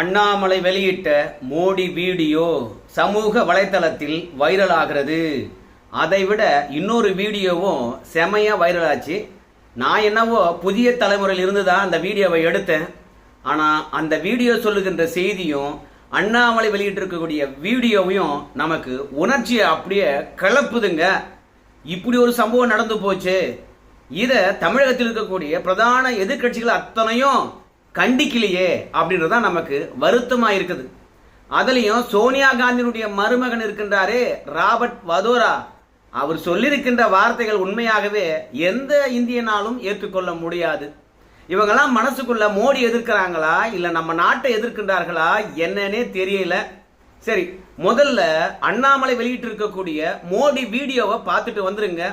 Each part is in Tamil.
அண்ணாமலை வெளியிட்ட மோடி வீடியோ சமூக வலைத்தளத்தில் வைரல் ஆகிறது அதைவிட இன்னொரு வீடியோவும் செமையாக வைரல் ஆச்சு நான் என்னவோ புதிய தலைமுறையில் இருந்து தான் அந்த வீடியோவை எடுத்தேன். ஆனால் அந்த வீடியோ சொல்லுகின்ற செய்தியும் அண்ணாமலை வெளியிட்டிருக்கக்கூடிய வீடியோவையும் நமக்கு உணர்ச்சியை அப்படியே கிளப்புதுங்க. இப்படி ஒரு சம்பவம் நடந்து போச்சு. இதை தமிழகத்தில் இருக்கக்கூடிய பிரதான எதிர்க்கட்சிகள் அத்தனையும் கண்டிக்கலையே அப்படின்றது தான் நமக்கு வருத்தமா இருக்குது. அதுலயும் சோனியா காந்தியினுடைய மருமகன் இருக்கின்றாரே ராபர்ட் வதோரா. அவர் சொல்லியிருக்கின்ற வார்த்தைகள் உண்மையாகவே எந்த இந்தியனாலும் ஏற்றுக்கொள்ள முடியாது. இவங்கெல்லாம் மனசுக்குள்ள மோடி எதிர்க்கிறாங்களா? இல்ல நம்ம நாட்டை எதிர்க்கின்றார்களா? என்னன்னே தெரியல. சரி முதல்ல அண்ணாமலை வெளியிட்டு இருக்கக்கூடிய மோடி வீடியோவை பார்த்துட்டு வந்துருங்க.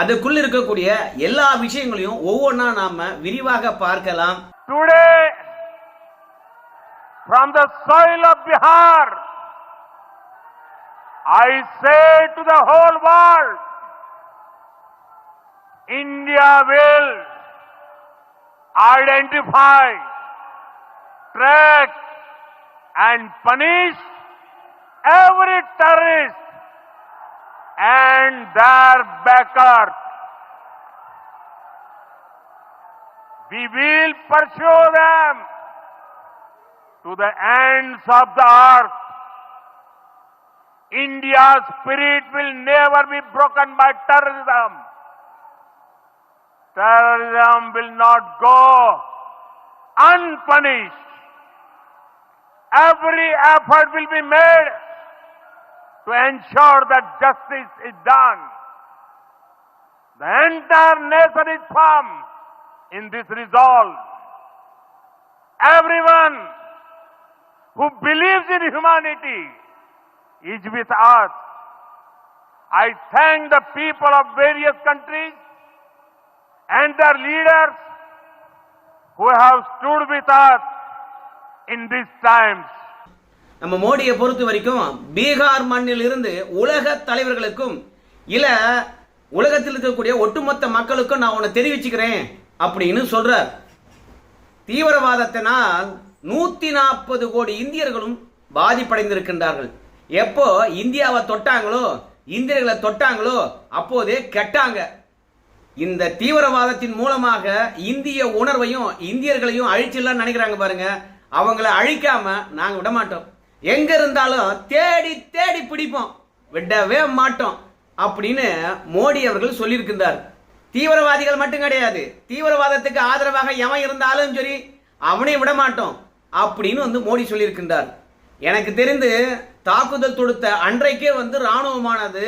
அதுக்குள்ள இருக்கக்கூடிய எல்லா விஷயங்களையும் ஒவ்வொன்றா நாம விரிவாக பார்க்கலாம். Today, from the soil of Bihar, I say to the whole world, India will identify, track and punish every terrorist and their backers. We will pursue them to the ends of the earth. India's spirit will never be broken by terrorism. Terrorism will not go unpunished. Every effort will be made to ensure that justice is done. The entire nation is firm in this resolve. Everyone who believes in humanity is with us. I thank the people of various countries and their leaders who have stood with us in these times. நம்ம மோடியை பொறுத்த வரைக்கும் பீகார் மண்ணில் இருந்து உலக தலைவர்களுக்கும் இல்ல உலகத்தில் இருக்கக்கூடிய ஒட்டுமொத்த மக்களுக்கும் நான் உன்னை தெரிவிச்சுக்கிறேன் அப்படின்னு சொல்றார். தீவிரவாதத்தினால் நூத்தி நாற்பது கோடி இந்தியர்களும் பாதிப்படைந்திருக்கின்றார்கள். எப்போ இந்தியாவை தொட்டாங்களோ இந்தியர்களை தொட்டாங்களோ அப்போதே கெட்டாங்க. இந்த தீவிரவாதத்தின் மூலமாக இந்திய உணர்வையும் இந்தியர்களையும் அழிச்சிடலாம் நினைக்கிறாங்க பாருங்க. அவங்கள அழிக்காம நாங்க விட மாட்டோம். எங்க இருந்தாலும் தேடி தேடி பிடிப்போம். விடவே மாட்டோம் அப்படின்னு மோடி அவர்கள் சொல்லியிருக்கின்றார். தீவிரவாதிகள் மட்டும் கிடையாது. தீவிரவாதத்துக்கு ஆதரவாக எவன் இருந்தாலும் சரி அவனையும் விட மாட்டோம் அப்படின்னு வந்து மோடி சொல்லியிருக்கின்றார். எனக்கு தெரிந்து தாக்குதல் தொடுத்த அன்றைக்கே வந்து ராணுவமானது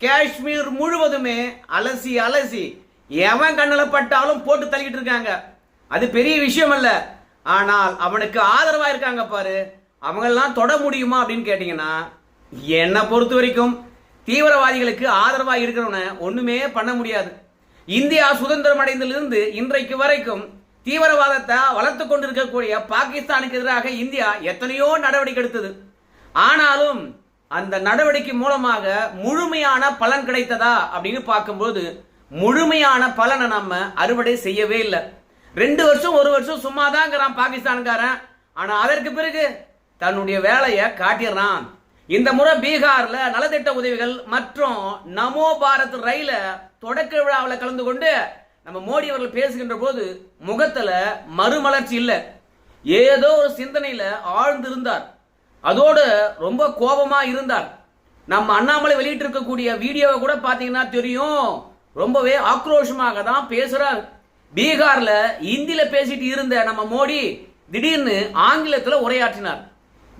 காஷ்மீர் முழுவதுமே அலசி அலசி எவன் கண்ணில் பட்டாலும் போட்டு தள்ளிட்டு இருக்காங்க. அது பெரிய விஷயம் அல்ல ஆனால் அவனுக்கு ஆதரவாக இருக்காங்க பாரு. அவங்கெல்லாம் தொட முடியுமா அப்படின்னு கேட்டிங்கன்னா என்னை பொறுத்த வரைக்கும் தீவிரவாதிகளுக்கு ஆதரவாக இருக்கிறவன ஒன்றுமே பண்ண முடியாது. இந்தியா சுதந்திரம் அடைந்திலிருந்து இன்றைக்கு வரைக்கும் தீவிரவாதத்தை வளர்த்து கொண்டிருக்கக்கூடிய பாகிஸ்தானுக்கு எதிராக இந்தியா எத்தனையோ நடவடிக்கை எடுத்தது. ஆனாலும் அந்த நடவடிக்கை மூலமாக முழுமையான பலன் கிடைத்ததா அப்படின்னு பார்க்கும்போது முழுமையான பலனை நம்ம அறுவடை செய்யவே இல்லை. ரெண்டு வருஷம் ஒரு வருஷம் சும்மா தான் பாகிஸ்தான்காரன். ஆனால் அதற்கு பிறகு தன்னுடைய வேலையை காட்டிடுறான். இந்த முறை பீகார்ல நலத்திட்ட உதவிகள் மற்றும் நமோ பாரத் ரயில தொடக்க விழாவில் கலந்து கொண்டு நம்ம மோடி அவர்கள் பேசுகின்ற போது முகத்துல மறுமலர்ச்சி இல்லை. ஏதோ ஒரு சிந்தனையில ஆழ்ந்திருந்தார். அதோடு ரொம்ப கோபமா இருந்தார். நம்ம அண்ணாமலை வெளியிட்டு இருக்கக்கூடிய வீடியோவை கூட பாத்தீங்கன்னா தெரியும். ரொம்பவே ஆக்ரோஷமாக தான் பேசுறார். பீகார்ல இந்தியில பேசிட்டு இருந்த நம்ம மோடி திடீர்னு ஆங்கிலத்துல உரையாற்றினார்.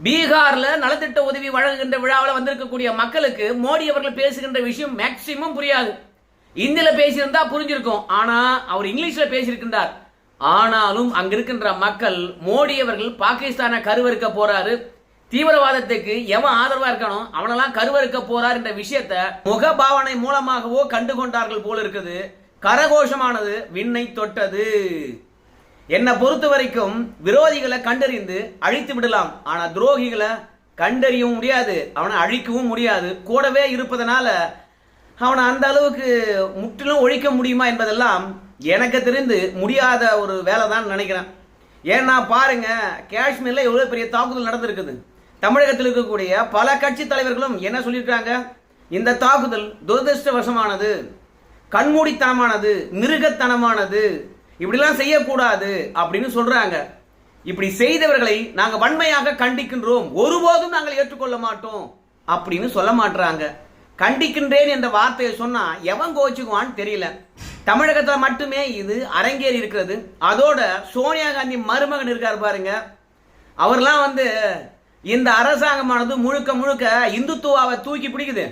பீகார்ல நலத்திட்ட உதவி வழங்குகின்ற விழாவில் வந்திருக்கக்கூடிய மக்களுக்கு மோடி அவர்கள் பேசுகின்ற விஷயம் மேக்சிமம் புரியாது. இந்தியில பேசியிருந்தா புரிஞ்சிருக்கும். ஆனா அவர் இங்கிலீஷ்ல பேசியிருக்கின்றார். ஆனாலும் அங்க இருக்கின்ற மக்கள் மோடி அவர்கள் பாகிஸ்தானை கருவறுக்க போறாரு. தீவிரவாதத்துக்கு எவன் ஆதரவா இருக்கானோ அவனெல்லாம் கருவறுக்க போறார் என்ற விஷயத்த முகபாவனை மூலமாகவோ கண்டு கொண்டார்கள் போல இருக்குது. கரகோஷமானது விண்ணை தொட்டது. என்னை பொறுத்த வரைக்கும் விரோதிகளை கண்டறிந்து அழித்து விடலாம் ஆனால் துரோகிகளை கண்டறியவும் முடியாது அவனை அழிக்கவும் முடியாது. கூடவே இருப்பதனால அவனை அந்த அளவுக்கு முற்றிலும் ஒழிக்க முடியுமா என்பதெல்லாம் எனக்கு தெரிந்து முடியாத ஒரு வேலை தான் நினைக்கிறேன். ஏன்னா பாருங்க காஷ்மீரில் எவ்வளோ பெரிய தாக்குதல் நடந்திருக்குது. தமிழகத்தில் இருக்கக்கூடிய பல கட்சி தலைவர்களும் என்ன சொல்லியிருக்காங்க? இந்த தாக்குதல் துரதிருஷ்டவசமானது கண்மூடித்தனமானது மிருகத்தனமானது இப்படிலாம் செய்யக்கூடாது அப்படின்னு சொல்றாங்க. இப்படி செய்தவர்களை நாங்கள் வன்மையாக கண்டிக்கின்றோம். ஒருபோதும் நாங்கள் ஏற்றுக்கொள்ள மாட்டோம் அப்படின்னு சொல்ல மாட்டுறாங்க கண்டிக்கின்றேன் என்ற வார்த்தையை சொன்னா எவன் கோச்சுக்குவான்னு தெரியல. தமிழகத்தில் மட்டுமே இது அரங்கேறி இருக்கிறது. அதோட சோனியா காந்தி மருமகன் இருக்கார் பாருங்க. அவர்லாம் வந்து இந்த அரசாங்கமானது முழுக்க முழுக்க இந்துத்துவாவை தூக்கி பிடிக்குது.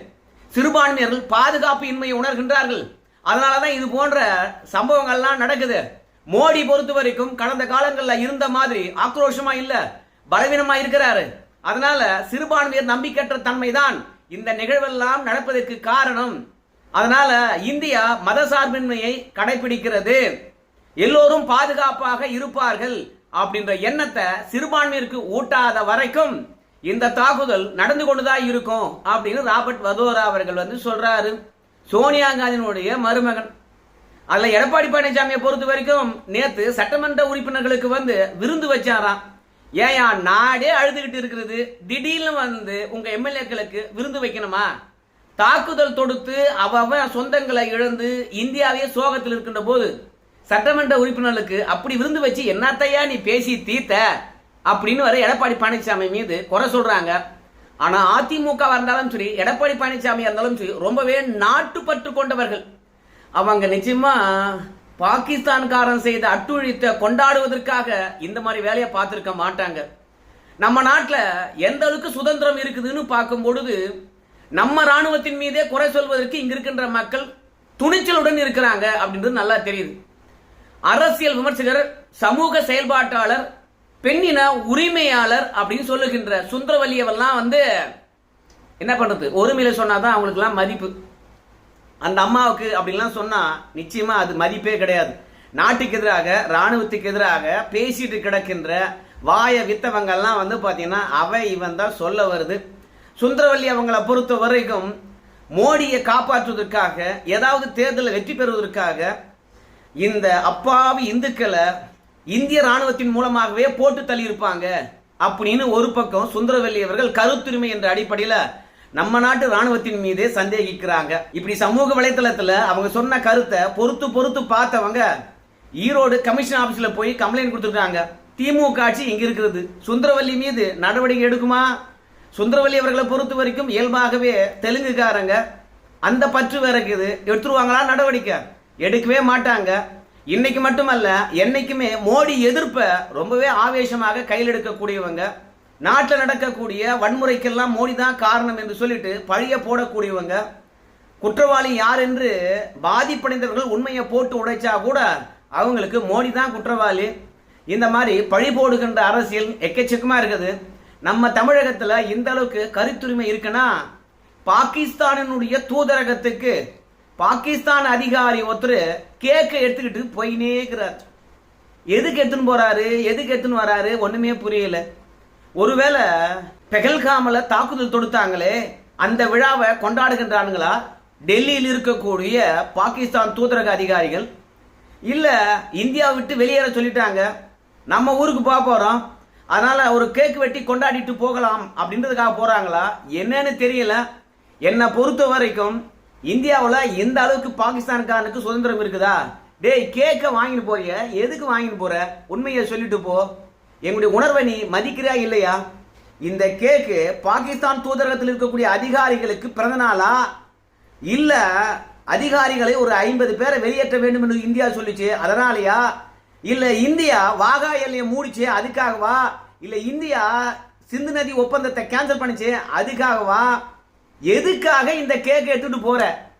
சிறுபான்மையர்கள் பாதுகாப்பு இன்மையை உணர்கின்றார்கள். அதனால தான் இது போன்ற சம்பவங்கள்லாம் நடக்குது. மோடி பொறுத்த வரைக்கும் கடந்த காலங்களில் இருந்த மாதிரி ஆக்ரோஷமா இல்ல பலவீனமா இருக்கிறாரு. அதனால சிறுபான்மையர் நம்பிக்கையற்ற தன்மைதான் இந்த நிகழ்வெல்லாம் நடப்பதற்கு காரணம். அதனால இந்தியா மத சார்பின்மையை கடைபிடிக்கிறது. எல்லோரும் பாதுகாப்பாக இருப்பார்கள் அப்படின்ற எண்ணத்தை சிறுபான்மையிற்கு ஊட்டாத வரைக்கும் இந்த தாக்குதல் நடந்து கொண்டுதான் இருக்கும் அப்படின்னு ராபர்ட் வதோரா அவர்கள் வந்து சொல்றாரு. சோனியா காந்தியினுடைய மருமகன். அதில் எடப்பாடி பழனிசாமியை பொறுத்த வரைக்கும் நேற்று சட்டமன்ற உறுப்பினர்களுக்கு வந்து விருந்து வச்சாராம். ஏயா நாடே அழுதுகிட்டு இருக்கிறது. திடீர்னு வந்து உங்கள் எம்எல்ஏக்களுக்கு விருந்து வைக்கணுமா? தாக்குதல் தொடுத்து அவன் சொந்தங்களை இழந்து இந்தியாவே சோகத்தில் இருக்கின்ற போது சட்டமன்ற உறுப்பினர்களுக்கு அப்படி விருந்து வச்சு என்னத்தையா நீ பேசி தீர்த்த? அப்படின்னு வர எடப்பாடி பழனிசாமி மீது குறை சொல்கிறாங்க ஆனா அதிமுக இருந்தாலும் சரி எடப்பாடி பழனிசாமி இருந்தாலும் சரி ரொம்பவே நாட்டுப்பற்று கொண்டவர்கள். அவங்க நிச்சயமா பாகிஸ்தான்காரன் செய்த அட்டுழித்தை கொண்டாடுவதற்காக இந்த மாதிரி வேலையை பார்த்துருக்க மாட்டாங்க. நம்ம நாட்டில் எந்த அளவுக்கு சுதந்திரம் இருக்குதுன்னு பார்க்கும் பொழுது நம்ம ராணுவத்தின் மீதே குறை சொல்வதற்கு இங்க இருக்கின்ற மக்கள் துணிச்சலுடன் இருக்கிறாங்க அப்படின்றது நல்லா தெரியுது. அரசியல் விமர்சகர் சமூக செயல்பாட்டாளர் பெண்ணின உரிமையாளர் அப்படின்னு சொல்லுகின்ற சுந்தரவல்லியவெல்லாம் வந்து என்ன பண்றது? சொன்னால் சொன்னாதான் அவங்களுக்குலாம் மதிப்பு. அந்த அம்மாவுக்கு அப்படின்லாம் சொன்னால் நிச்சயமாக அது மதிப்பே கிடையாது. நாட்டுக்கு எதிராக ராணுவத்துக்கு எதிராக பேசிட்டு கிடக்கின்ற வாய வித்தவங்கள்லாம் வந்து பார்த்தீங்கன்னா அவன் இவன் தான் சொல்ல வருது. சுந்தரவல்லி அவங்களை பொறுத்த வரைக்கும் மோடியை காப்பாற்றுவதற்காக ஏதாவது தேர்தலில் வெற்றி பெறுவதற்காக இந்த அப்பாவி இந்துக்களை இந்திய ராணுவத்தின் மூலமாகவே போட்டு தள்ளியிருப்பாங்க அப்படின்னு ஒரு பக்கம் சுந்தரவெல்லி அவர்கள் கருத்துரிமை என்ற அடிப்படையில் நம்ம நாட்டு ராணுவத்தின் மீது சந்தேகிக்கிறாங்க. இப்படி சமூக வலைத்தளத்தில் அவங்க சொன்ன கருத்தை பொறுத்து பொறுத்து பார்த்தவங்க ஈரோடு கமிஷன் ஆஃபீஸில் போய் கம்ப்ளைண்ட் கொடுத்துருக்காங்க. திமுக ஆட்சி இங்கே இருக்கிறது. சுந்தரவல்லி மீது நடவடிக்கை எடுக்குமா? சுந்தரவல்லி அவர்களை பொறுத்த வரைக்கும் இயல்பாகவே தெலுங்குக்காரங்க. அந்த பற்று வேற இருக்குது. எடுத்துருவாங்களா நடவடிக்கை? எடுக்கவே மாட்டாங்க. இன்னைக்கு மட்டுமல்ல என்னைக்குமே மோடி எதிர்ப்பை ரொம்பவே ஆவேசமாக கையில் எடுக்கக்கூடியவங்க நாட்டில் நடக்கக்கூடிய வன்முறைக்கெல்லாம் மோடி தான் காரணம் என்று சொல்லிட்டு பழிய போடக்கூடியவங்க குற்றவாளி யார் என்று பாதிப்படைந்தவர்கள் உண்மையை போட்டு உடைச்சா கூட அவங்களுக்கு மோடி தான் குற்றவாளி. இந்த மாதிரி பழி போடுகின்ற அரசியல் எக்கச்சக்கமாக இருக்குது. நம்ம தமிழகத்தில் இந்த அளவுக்கு கருத்துரிமை இருக்குன்னா பாகிஸ்தானினுடைய தூதரகத்துக்கு பாகிஸ்தான் அதிகாரி ஒருத்தர் கேக்கை எடுத்துக்கிட்டு போயினே இருக்கிறார். எதுக்கு எடுத்துன்னு போறாரு? எதுக்கு எடுத்துன்னு வராரு? ஒண்ணுமே புரியல. ஒருவேளை பெகல்காமல தாக்குதல் தொடுத்தாங்களே அந்த விழாவை கொண்டாடுகின்றானுங்களா? டெல்லியில் இருக்கக்கூடிய பாகிஸ்தான் தூதரக அதிகாரிகள். இல்ல இந்தியா விட்டு வெளியேற சொல்லிட்டாங்க. நம்ம ஊருக்கு போக போறோம். அதனால ஒரு கேக் வெட்டி கொண்டாடிட்டு போகலாம் அப்படின்றதுக்காக போறாங்களா? என்னன்னு தெரியல. என்னை பொறுத்த வரைக்கும் இந்தியாவில் இந்த அளவுக்கு பாகிஸ்தான்காரனுக்கு சுதந்திரம் இருக்குதா? டேய் கேக்கை வாங்கிட்டு போறிய? எதுக்கு வாங்கிட்டு போற? உண்மையை சொல்லிட்டு போ. எங்களுடைய உணர்வை நீ மதிக்கிறியா இல்லையா? இந்த கேக்கு பாகிஸ்தான் தூதரகத்தில் இருக்கக்கூடிய அதிகாரிகளுக்கு பிறந்த நாளா? இல்ல அதிகாரிகளை ஒரு ஐம்பது பேரை வெளியேற்ற வேண்டும் என்று இந்தியா சொல்லிச்சு அதனாலயா? இல்ல இந்தியா வாகா எல்லையை மூடிச்சு அதுக்காகவா? இல்ல இந்தியா சிந்து நதி ஒப்பந்தத்தை கேன்சல் பண்ணிச்சு அதுக்காகவா? எதுக்காக இந்த கேக் எடுத்துட்டு போற?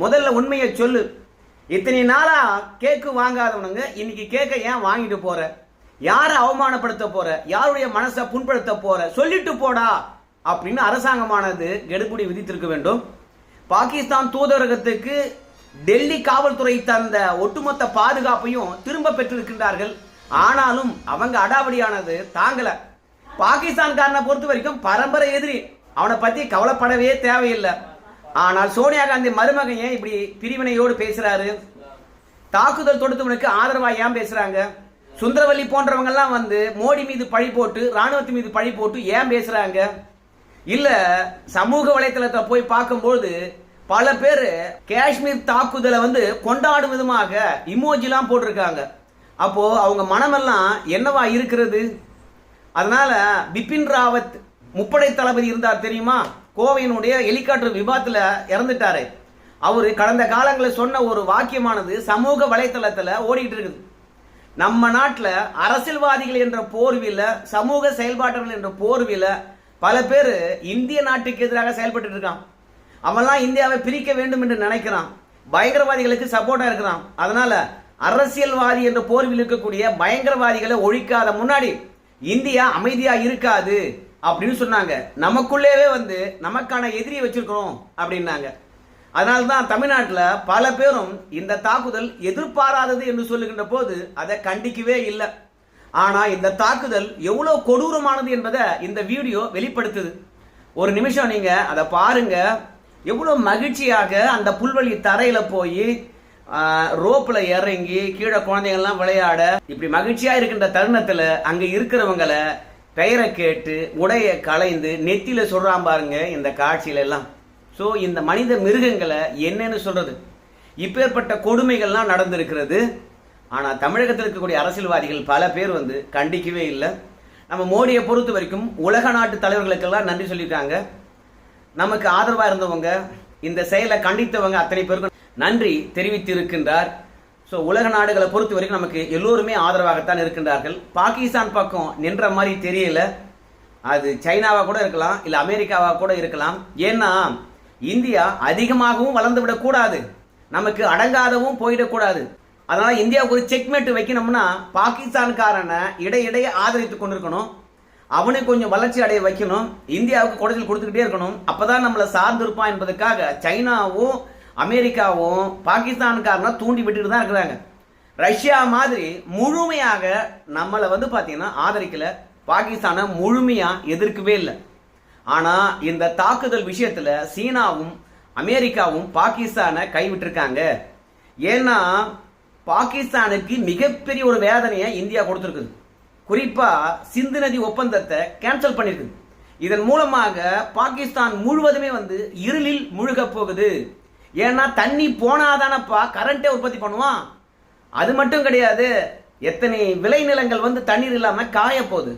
முதல்ல உண்மையை சொல்லு. இத்தனை நாளா கேக்கு வாங்காதவனுங்க இன்னைக்கு கேக்கை ஏன் வாங்கிட்டு போற? யாரை அவமானப்படுத்த போற? யாருடைய மனசை புண்படுத்த போற? சொல்லிட்டு போடா அப்படின்னு அரசாங்கமானது கெடுபிடி விதித்திருக்க வேண்டும். பாகிஸ்தான் தூதரகத்துக்கு டெல்லி காவல்துறை தந்த ஒட்டுமொத்த பாதுகாப்பையும் திரும்ப பெற்றிருக்கின்றார்கள். ஆனாலும் அவங்க அடாவடியானது தாங்கல. பாகிஸ்தான்காரனை பொறுத்த வரைக்கும் பரம்பரை எதிரி. அவனை பத்தி கவலைப்படவே தேவையில்லை. ஆனால் சோனியா காந்தி மருமகன் ஏன் இப்படி பிரிவினையோடு பேசுறாரு? தாக்குதல் தொடுத்தவனுக்கு ஆதரவா ஏன் பேசுறாங்க? சுந்தரவல்லி போன்றவங்க எல்லாம் வந்து மோடி மீது பழி போட்டு ராணுவத்தின் மீது பழி போட்டு ஏன் பேசுறாங்க? இல்ல சமூக வலைத்தளத்தை போய் பார்க்கும்போது பல பேர் காஷ்மீர் தாக்குதலை வந்து கொண்டாடும் விதமாக இமோஜிலாம் போட்டிருக்காங்க. அப்போ அவங்க மனமெல்லாம் என்னவா இருக்கிறது? அதனால பிபின் ராவத் முப்படை தளபதி இருந்தார் தெரியுமா? கோவையினுடைய ஹெலிகாப்டர் விபத்தில் இறந்துட்டாரு. அவர் கடந்த காலங்களில் சொன்ன ஒரு வாக்கியமானது சமூக வலைத்தளத்தில் ஓடிக்கிட்டு இருக்குது. நம்ம நாட்டில் அரசியல்வாதிகள் என்ற போர்வில சமூக செயல்பாட்டர்கள் என்ற போர்வில பல பேர் இந்திய நாட்டுக்கு எதிராக செயல்பட்டு இருக்கான் அவன்லாம் இந்தியாவை பிரிக்க வேண்டும் என்று நினைக்கிறான். பயங்கரவாதிகளுக்கு சப்போர்ட்டாக இருக்கிறான். அதனால அரசியல்வாதி என்ற போர்வில் இருக்கக்கூடிய பயங்கரவாதிகளை ஒழிக்காத முன்னாடி இந்தியா அமைதியாக இருக்காது. அப்படின்னு சொன்னாங்க. நமக்குள்ளேவே வந்து நமக்கான எதிரியை வச்சிருக்கிறோம் அப்படின்னாங்க. அதனால தான் தமிழ்நாட்டில் பல பேரும் இந்த தாக்குதல் எதிர்பாராதது என்று சொல்லுகின்ற போது அதை கண்டிக்கவே இல்லை. ஆனால் இந்த தாக்குதல் எவ்வளோ கொடூரமானது என்பதை இந்த வீடியோ வெளிப்படுத்துது. ஒரு நிமிஷம் நீங்கள் அதை பாருங்க. எவ்வளோ மகிழ்ச்சியாக அந்த புல்வெளி தரையில் போய் ரோப்பில் இறங்கி கீழே குழந்தைங்கள்லாம் விளையாட இப்படி மகிழ்ச்சியாக இருக்கின்ற தருணத்தில் அங்கே இருக்கிறவங்களை பெயரை கேட்டு உடையை களைந்து நெத்தியில் சொல்கிறான் பாருங்க இந்த காட்சியிலெல்லாம் ஸோ இந்த மனித மிருகங்களை என்னன்னு சொல்கிறது இப்பேற்பட்ட கொடுமைகள்லாம் நடந்திருக்கிறது. ஆனால் தமிழகத்தில் இருக்கக்கூடிய அரசியல்வாதிகள் பல பேர் வந்து கண்டிக்கவே இல்லை. நம்ம மோடியை பொறுத்த வரைக்கும் உலக நாட்டு தலைவர்களுக்கெல்லாம் நன்றி சொல்லியிருக்காங்க. நமக்கு ஆதரவாக இருந்தவங்க இந்த செயலை கண்டித்தவங்க அத்தனை பேருக்கும் நன்றி தெரிவித்திருக்கின்றார். ஸோ உலக நாடுகளை பொறுத்த வரைக்கும் நமக்கு எல்லோருமே ஆதரவாகத்தான் இருக்கின்றார்கள். பாகிஸ்தான் பக்கம் நின்ற மாதிரி தெரியல. அது சைனாவாக கூட இருக்கலாம் இல்லை அமெரிக்காவாக கூட இருக்கலாம். ஏன்னா இந்தியா அதிகமாகவும் வளர்ந்து விடக்கூடாது. நமக்கு அடங்காதவும் போயிடக்கூடாது. அதனால் இந்தியாவுக்கு ஒரு செக்மேட் வைக்கணும்னா பாகிஸ்தான்காரனை இடையிடையே ஆதரித்து கொண்டிருக்கணும். அவனை கொஞ்சம் வளர்ச்சி அடைய வைக்கணும். இந்தியாவுக்கு குடைச்சல் கொடுத்துக்கிட்டே இருக்கணும். அப்பதான் நம்மளை சார்ந்திருப்பான் என்பதற்காக சைனாவும் அமெரிக்காவும் பாகிஸ்தானுக்காரனா தூண்டி விட்டுட்டு தான் இருக்கிறாங்க. ரஷ்யா மாதிரி முழுமையாக நம்மளை வந்து பார்த்தீங்கன்னா ஆதரிக்கல. பாகிஸ்தானை முழுமையாக எதிர்க்கவே இல்லை. ஆனால் இந்த தாக்குதல் விஷயத்தில் சீனாவும் அமெரிக்காவும் பாகிஸ்தானை கைவிட்டிருக்காங்க. ஏன்னா பாகிஸ்தானுக்கு மிகப்பெரிய ஒரு வேதனையை இந்தியா கொடுத்துருக்குது. குறிப்பாக சிந்து நதி ஒப்பந்தத்தை கேன்சல் பண்ணியிருக்குது இதன் மூலமாக பாகிஸ்தான் முழுவதுமே வந்து இருளில் முழுகப் போகுது. ஏன்னா தண்ணி போனாதானப்பா கரண்ட்டே உற்பத்தி பண்ணுவான். அது மட்டும் கிடையாது எத்தனை விளைநிலங்கள் வந்து தண்ணீர் இல்லாமல் காய போகுது.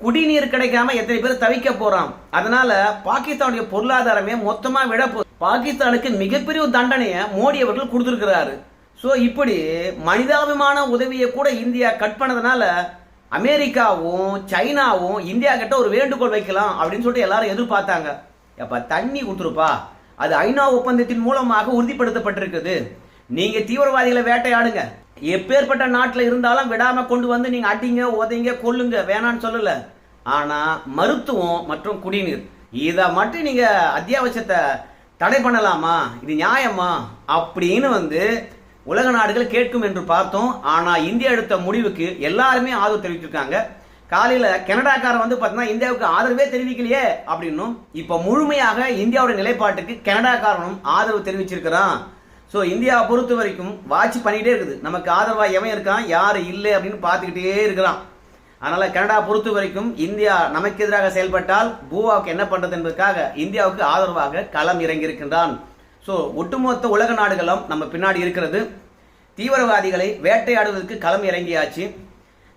குடிநீர் கிடைக்காம எத்தனை பேர் தவிக்க போறான். அதனால பாகிஸ்தானுடைய பொருளாதாரமே மொத்தமா விழ பாகிஸ்தானுக்கு மிகப்பெரிய ஒரு தண்டனையை மோடி அவர்கள் கொடுத்துருக்கிறாரு. ஸோ இப்படி மனிதாபிமான உதவியை கூட இந்தியா கட் பண்ணதுனால அமெரிக்காவும் சைனாவும் இந்தியா கிட்ட ஒரு வேண்டுகோள் வைக்கலாம் அப்படின்னு சொல்லிட்டு எல்லாரும் எதிர்பார்த்தாங்க. எப்ப தண்ணி கொடுத்துருப்பா? அது ஐநா ஒப்பந்தத்தின் மூலமாக உறுதிப்படுத்தப்பட்டிருக்குது. நீங்க தீவிரவாதிகளை வேட்டையாடுங்க. எப்பேற்பட்ட நாட்டில் இருந்தாலும் விடாம கொண்டு வந்து நீங்க அடிங்க உதைங்க கொல்லுங்க. வேணான்னு சொல்லல. ஆனா மருத்துவம் மற்றும் குடிநீர் இதை மட்டும் நீங்க அத்தியாவசியத்தை தடை பண்ணலாமா? இது நியாயமா? அப்படின்னு வந்து உலக நாடுகள் கேட்கும் என்று பார்த்தோம். ஆனா இந்தியா எடுத்த முடிவுக்கு எல்லாருமே ஆதரவு தெரிவிச்சிருக்காங்க காலையில் கனடாக்காரன் வந்து பார்த்தீங்கன்னா இந்தியாவுக்கு ஆதரவே தெரிவிக்கலையே அப்படின்னும் இப்போ முழுமையாக இந்தியாவோட நிலைப்பாட்டுக்கு கனடாக்காரனும் ஆதரவு தெரிவிச்சிருக்கிறான். ஸோ இந்தியாவை பொறுத்த வரைக்கும் வாட்ச் பண்ணிக்கிட்டே இருக்குது. நமக்கு ஆதரவாக எவன் இருக்கான் யார் இல்லை அப்படின்னு பார்த்துக்கிட்டே இருக்கிறான். அதனால் கனடா பொறுத்த வரைக்கும் இந்தியா நமக்கு எதிராக செயல்பட்டால் பூவாவுக்கு என்ன பண்ணுறது என்பதற்காக இந்தியாவுக்கு ஆதரவாக களம் இறங்கியிருக்கின்றான். ஸோ ஒட்டுமொத்த உலக நாடுகளும் நம்ம பின்னாடி இருக்கிறது. தீவிரவாதிகளை வேட்டையாடுவதற்கு களம் இறங்கியாச்சு.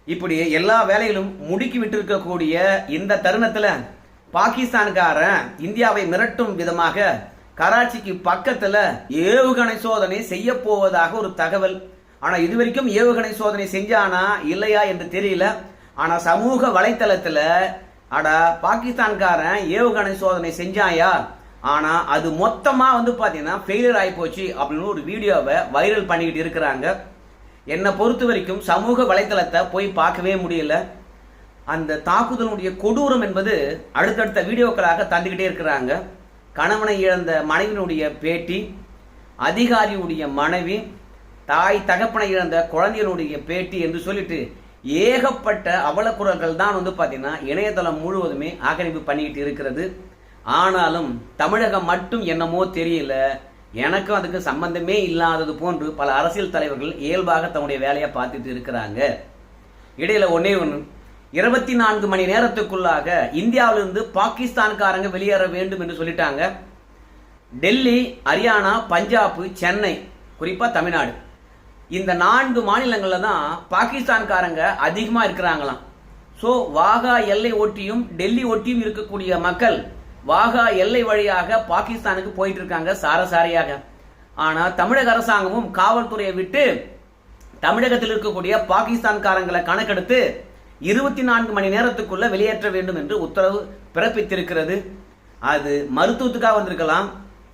இப்படி எல்லா வேலைகளும் முடுக்கி விட்டிருக்கக்கூடிய இந்த தருணத்தில் பாகிஸ்தான்காரன் இந்தியாவை மிரட்டும் விதமாக கராச்சிக்கு பக்கத்தில் ஏவுகணை சோதனை செய்ய போவதாக ஒரு தகவல். ஆனா இதுவரைக்கும் ஏவுகணை சோதனை செஞ்சானா இல்லையா என்று தெரியல. ஆனால் சமூக வலைத்தளத்தில் அட பாகிஸ்தான்காரன் ஏவுகணை சோதனை செஞ்சாயா? ஆனால் அது மொத்தமாக வந்து பார்த்தீங்கன்னா ஃபெயிலியர் ஆகி போச்சு அப்படின்னு ஒரு வீடியோவை வைரல் பண்ணிக்கிட்டு இருக்கிறாங்க. என்னை பொறுத்த வரைக்கும் சமூக வலைத்தளத்தை போய் பார்க்கவே முடியல. அந்த தாக்குதலுடைய கொடூரம் என்பது அடுத்தடுத்த வீடியோக்களாக தந்துக்கிட்டே இருக்கிறாங்க. கணவனை இழந்த மனைவியினுடைய பேட்டி அதிகாரியுடைய மனைவி தாய் தகப்பனை இழந்த குழந்தையினுடைய பேட்டி என்று சொல்லிட்டு ஏகப்பட்ட அவலக்குரல்கள் தான் வந்து பார்த்தீங்கன்னா இணையதளம் முழுவதுமே ஆக்கிரமிப்பு பண்ணிக்கிட்டு இருக்கிறது. ஆனாலும் தமிழகம் மட்டும் என்னமோ தெரியல. எனக்கும் அதுக்கு சம்பந்தமே இல்லாதது போன்று பல அரசியல் தலைவர்கள் இயல்பாக தன்னுடைய வேலையை பார்த்துட்டு இருக்கிறாங்க. இடையில ஒன்னே ஒன்று இருபத்தி நான்கு மணி நேரத்துக்குள்ளாக இந்தியாவிலிருந்து பாகிஸ்தான்காரங்க வெளியேற வேண்டும் என்று சொல்லிட்டாங்க. டெல்லி ஹரியானா பஞ்சாப் சென்னை குறிப்பாக தமிழ்நாடு. இந்த நான்கு மாநிலங்களில் தான் பாகிஸ்தான்காரங்க அதிகமாக இருக்கிறாங்களாம். ஸோ வாகா எல்லை ஒட்டியும் டெல்லி ஒட்டியும் இருக்கக்கூடிய மக்கள் வாகா எல்லை வழியாக பாகிஸ்தானுக்கு போயிட்டு இருக்காங்க சாரசாரியாக. ஆனால் தமிழக அரசாங்கமும் காவல்துறையை விட்டு தமிழகத்தில் இருக்கக்கூடிய பாகிஸ்தான்காரங்களை கணக்கெடுத்து இருபத்தி நான்கு மணி நேரத்துக்குள்ள வெளியேற்ற வேண்டும் என்று உத்தரவு பிறப்பித்திருக்கிறது. அது மருத்துவத்துக்காக வந்திருக்கலாம்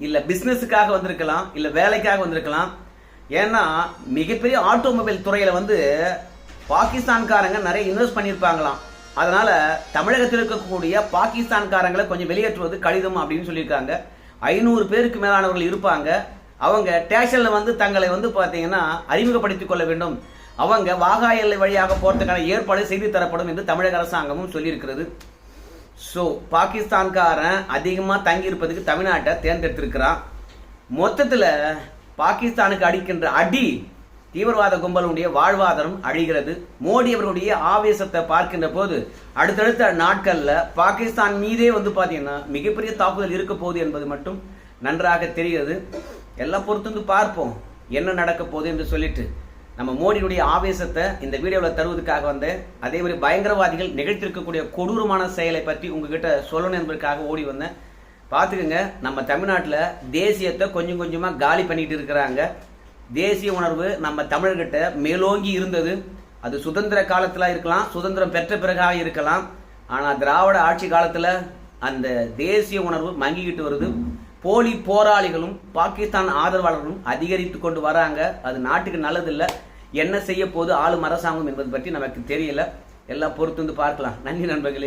இல்லை பிஸ்னஸுக்காக வந்திருக்கலாம் இல்லை வேலைக்காக வந்திருக்கலாம். ஏன்னா மிகப்பெரிய ஆட்டோமொபைல் துறையில் வந்து பாகிஸ்தான்காரங்க நிறைய இன்வெஸ்ட் பண்ணியிருப்பாங்களாம். அதனால தமிழகத்தில் இருக்கக்கூடிய பாகிஸ்தான்காரங்களை கொஞ்சம் வெளியேற்றுவது கடிதம் அப்படின்னு சொல்லியிருக்காங்க. ஐநூறு பேருக்கு மேலானவர்கள் இருப்பாங்க. அவங்க ஸ்டேஷனில் வந்து தங்களை வந்து பார்த்தீங்கன்னா அறிமுகப்படுத்திக் கொள்ள வேண்டும். அவங்க வாகா எல்லை வழியாக போகிறதுக்கான ஏற்பாடு செய்து தரப்படும் என்று தமிழக அரசாங்கமும் சொல்லியிருக்கிறது. ஸோ பாகிஸ்தான்காரன் அதிகமாக தங்கியிருப்பதுக்கு தமிழ்நாட்டை தேர்ந்தெடுத்திருக்கிறான். மொத்தத்தில் பாகிஸ்தானுக்கு அடிக்கின்ற அடி தீவிரவாத கும்பலுடைய வாழ்வாதாரம் அழிகிறது. மோடி அவர்களுடைய ஆவேசத்தை பார்க்கின்ற போது அடுத்தடுத்த நாட்கள்ல பாகிஸ்தான் மீதே வந்து பாத்தீங்கன்னா மிகப்பெரிய தாக்குதல் இருக்க போகுது என்பது மட்டும் நன்றாக தெரிகிறது. எல்லாம் பொறுத்து வந்து பார்ப்போம் என்ன நடக்க போகுது என்று சொல்லிட்டு. நம்ம மோடியுடைய ஆவேசத்தை இந்த வீடியோவில் தருவதற்காக வந்தேன். அதே மாதிரி பயங்கரவாதிகள் நிகழ்த்திருக்கக்கூடிய கொடூரமான செயலை பற்றி உங்ககிட்ட சொல்லணும் என்பதற்காக ஓடி வந்தேன். பார்த்துக்கோங்க நம்ம தமிழ்நாட்டில் தேசியத்தை கொஞ்சம் கொஞ்சமாக காலி பண்ணிட்டு இருக்கிறாங்க. தேசிய உணர்வு நம்ம தமிழர்கிட்ட மேலோங்கி இருந்தது. அது சுதந்திர காலத்தில் இருக்கலாம் சுதந்திரம் பெற்ற பிறகாக இருக்கலாம். ஆனால் திராவிட ஆட்சி காலத்தில் அந்த தேசிய உணர்வு மங்கிக்கிட்டு வருது. போலி போராளிகளும் பாகிஸ்தான் ஆதரவாளர்களும் அதிகரித்து கொண்டு வராங்க. அது நாட்டுக்கு நல்லதில்லை. என்ன செய்ய போது ஆளும் அரசாங்கம் என்பது பற்றி நமக்கு தெரியல. எல்லாம் பொறுத்து வந்து பார்க்கலாம். நன்றி நண்பர்களே.